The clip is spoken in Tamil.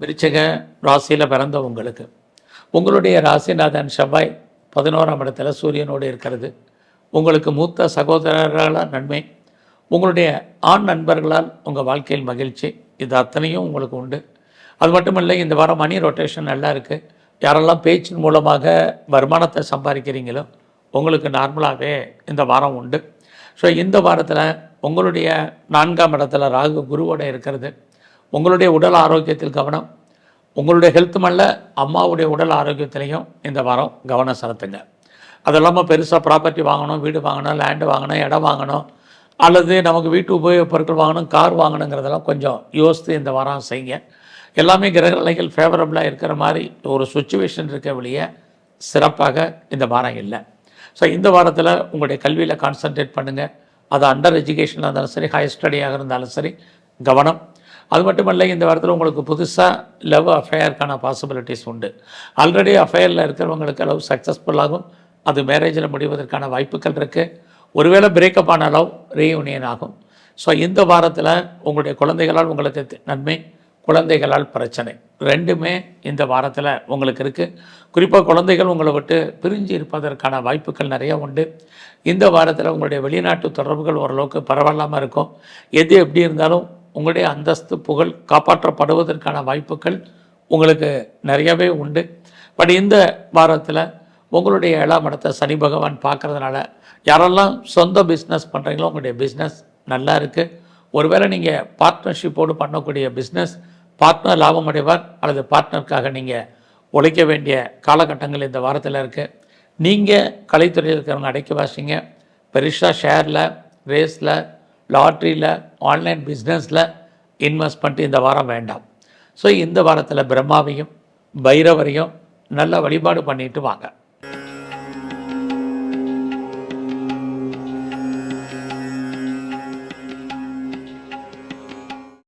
விருச்சக ராசியில் பிறந்த உங்களுக்கு உங்களுடைய ராசிநாதன் செவ்வாய் பதினோராம் இடத்துல சூரியனோடு இருக்கிறது. உங்களுக்கு மூத்த சகோதரர்களால் நன்மை. உங்களுடைய ஆண் நண்பர்களால் உங்கள் வாழ்க்கையில் மகிழ்ச்சி. இது அத்தனையும் உங்களுக்கு உண்டு. அது மட்டும் இல்லை இந்த வாரம் மணி ரொட்டேஷன் நல்லா இருக்குது யாரெல்லாம் பேச்சின் மூலமாக வருமானத்தை சம்பாதிக்கிறீங்களோ உங்களுக்கு நார்மலாகவே இந்த வாரம் உண்டு. ஸோ இந்த வாரத்தில் உங்களுடைய நான்காம் இடத்துல ராகு குருவோட இருக்கிறது. உங்களுடைய உடல் ஆரோக்கியத்தில் கவனம். உங்களுடைய ஹெல்த் மல்ல அம்மாவுடைய உடல் ஆரோக்கியத்திலையும் இந்த வாரம் கவனம் செலுத்துங்க. அது இல்லாமல் பெருசாக ப்ராப்பர்ட்டி வாங்கணும் வீடு வாங்கணும் லேண்டு வாங்கணும் இடம் வாங்கணும் அல்லது நமக்கு வீட்டு உபயோகப் பொருட்கள் வாங்கணும் கார் வாங்கணுங்கிறதெல்லாம் கொஞ்சம் யோசித்து இந்த வாரம் செய்யுங்க. எல்லாமே கிரகநிலைகள் ஃபேவரபுளாக இருக்கிற மாதிரி ஒரு சுச்சுவேஷன் இருக்க வெளியே சிறப்பாக இந்த வாரம் இல்லை. ஸோ இந்த வாரத்தில் உங்களுடைய கல்வியில் கான்சென்ட்ரேட் பண்ணுங்கள் அது அண்டர் எஜுகேஷனாக இருந்தாலும் சரி ஹையர் ஸ்டடியாக இருந்தாலும் சரி கவனம் அது மட்டும் இல்லை இந்த வாரத்தில் உங்களுக்கு புதுசாக லவ் அஃபேயருக்கான பாசிபிலிட்டிஸ் உண்டு. ஆல்ரெடி அஃபேயரில் இருக்கிறவங்களுக்கு லவ் சக்ஸஸ்ஃபுல்லாகும் அது மேரேஜில் முடிவதற்கான வாய்ப்புகள் இருக்குது ஒருவேளை பிரேக்கப் ஆன லவ் ரீயூனியன் ஆகும். ஸோ இந்த வாரத்தில் உங்களுடைய குழந்தைகளால் உங்களுக்கு நன்மை குழந்தைகளால் பிரச்சனை. ரெண்டுமே இந்த வாரத்தில் உங்களுக்கு இருக்குது குறிப்பாக குழந்தைகள் உங்களை விட்டு பிரிஞ்சு இருப்பதற்கான வாய்ப்புகள் நிறைய உண்டு. இந்த வாரத்தில் உங்களுடைய வெளிநாட்டு தொடர்புகள் ஓரளவுக்கு பரவாயில்லாமல் இருக்கும். எது எப்படி இருந்தாலும் உங்களுடைய அந்தஸ்து புகழ் காப்பாற்றப்படுவதற்கான வாய்ப்புகள் உங்களுக்கு நிறையவே உண்டு. பட் இந்த வாரத்தில் உங்களுடைய ஏழாம் இடத்தை சனி பகவான் பார்க்கறதுனால யாரெல்லாம் சொந்த பிஸ்னஸ் பண்ணுறீங்களோ உங்களுடைய பிஸ்னஸ் நல்லா இருக்குது ஒருவேளை நீங்கள் பார்ட்னர்ஷிப்போடு பண்ணக்கூடிய பிஸ்னஸ் பார்ட்னர் லாபம் அடைவார் அல்லது பார்ட்னருக்காக நீங்கள் உழைக்க வேண்டிய காலகட்டங்கள் இந்த வாரத்தில் இருக்குது நீங்கள் கலைத்துறையில் இருக்கிறவங்க அடைக்க வாசிங்க. பெருசாக ஷேரில் ரேஸில் லாட்ரியில் ஆன்லைன் பிஸ்னஸில் இன்வெஸ்ட் பண்ணிட்டு இந்த வாரம் வேண்டாம். ஸோ இந்த வாரத்தில் பிரம்மாவையும் பைரவரையும் நல்ல வழிபாடு பண்ணிட்டு வாங்க.